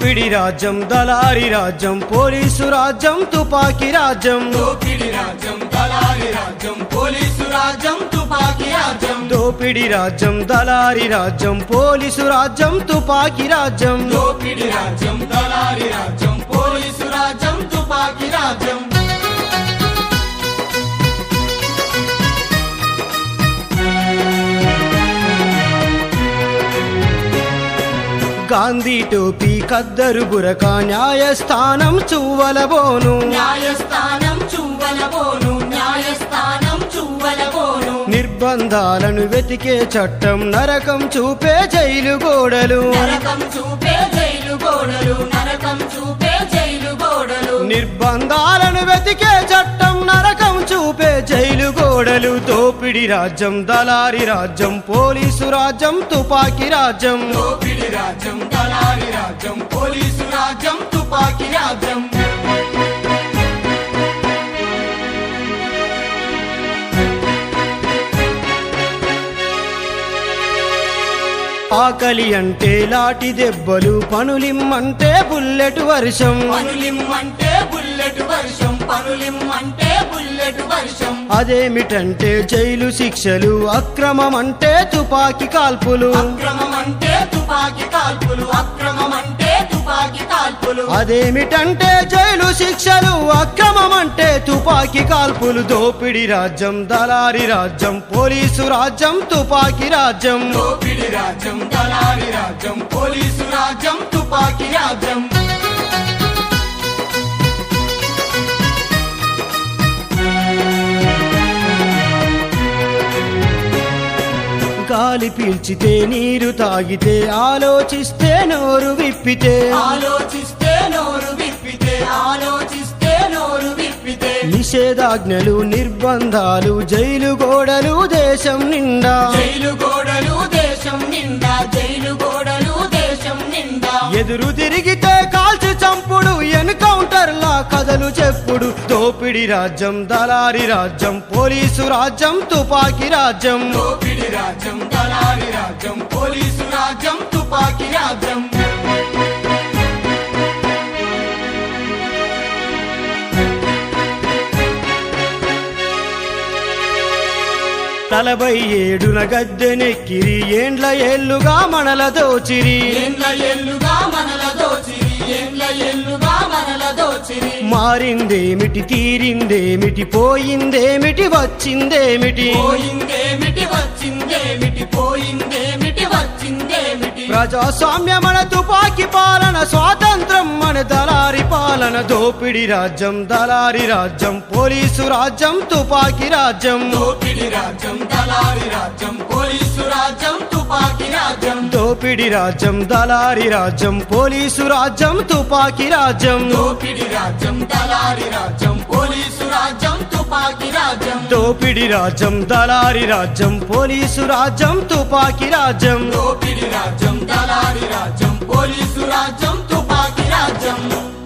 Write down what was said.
దోపిడి రాజ్యం దళారి రాజ్యం పోలీసు రాజ్యం తుపాకీ రాజ్యం. దోపిడి రాజ్యం దళారి రాజ్యం పోలీసు రాజ్యం తుపాకీ రాజ్యం. దోపిడి రాజ్యం దళారి రాజ్యం పోలీసు రాజ్యం తుపాకీ రాజ్యం. దోపిడి రాజ్యం దళారి రాజ్యం పోలీసు రాజ్యం తుపాకీ రాజ్యం. గాంధీ టోపీ కద్దరు బురక న్యాయస్థానం చువ్వలబోను. న్యాయస్థానం చువ్వలబోను న్యాయస్థానం చువ్వలబోను. నిర్బంధాలను వెతికే చట్టం నరకం చూపే జైలు గోడలు. నరకం చూపే జైలు గోడలు నరకం చూపే జైలు గోడలు. నిర్బంధాలను వెతికే చట్టం దోపిడి రాజ్యం దళారి రాజ్యం పోలీసు రాజ్యం తుపాకీ రాజ్యం. దోపిడి రాజ్యం దళారి రాజ్యం పోలీసు రాజ్యం తుపాకీ రాజ్యం. ఆకలి అంటే లాటి దెబ్బలు పనులిమ్మంటే బుల్లెట్ వర్షం. పనులిమ్మంటే బుల్లెట్ వర్షం. పనులిమ్మంటే బుల్లెట్ వర్షం. అదేమిటంటే జైలు శిక్షలు అక్రమం అంటే తుపాకీ కాల్పులు. అక్రమం అంటే తుపాకీ కాల్పులు అక్రమం అంటే తుపాకీ కాల్పులు. అదేమిటంటే జైలు శిక్షలు అక్రమం అంటే తుపాకీ కాల్పులు. దోపిడి రాజ్యం దళారి రాజ్యం పోలీసు రాజ్యం తుపాకీ రాజ్యం. దోపిడి రాజ్యం దళారి రాజ్యం పోలీసు రాజ్యం తుపాకీ రాజ్యం. గాలి పీల్చితే నీరు తాగితే ఆలోచిస్తే నోరు విప్పితే. ఆలోచిస్తే నోరు విప్పితే ఆలోచిస్తే నోరు విప్పితే. నిషేధాజ్ఞలు నిర్బంధాలు జైలు గోడలు దేశం నిండా. జైలు గోడలు దేశం నిండా జైలు గోడలు దేశం నిండా. ఎదురు తిరిగితే కథలు చెప్పుడు. దోపిడి రాజ్యం దళారి రాజ్యం పోలీసు రాజ్యం తుపాకీ రాజ్యం. దోపిడి రాజ్యం దళారి రాజ్యం పోలీసు రాజ్యం తుపాకీ రాజ్యం. నలభై ఏడున గద్దెనెక్కిరి ఏండ్ల ఏళ్ళుగా మనల దోచిరి ఏండ్ల ఎల్లుగా మనల దోచిరి ఏండ్ల ఎల్లుగా మనల దోచిరి మారిందేమిటి తీరిందేమిటి పోయిందేమిటి వచ్చిందేమిటి ప్రజాస్వామ్య మన తుపాకీ పాలన స్వాతంత్రం మన దళారి పాలన. దోపిడి రాజ్యం దళారి రాజ్యం పోలీసు రాజ్యం తుపాకీ రాజ్యం. దోపిడి రాజ్యం దళారి రాజ్యం పోలీసు దోపిడి రాజ్యం దళారి రాజ్యం పోలీసు రాజ్యం తుపాకీ రాజ్యం. దోపిడి రాజ్యం దళారి రాజ్యం పోలీసు రాజ్యం తుపాకీ రాజ్యం. దోపిడి రాజ్యం దళారి రాజ్యం పోలీసు రాజ్యం తుపాకీ రాజ్యం. దోపిడి రాజ్యం దళారి రాజ్యం పోలీసు రాజ్యం తుపాకీ రాజ్యం.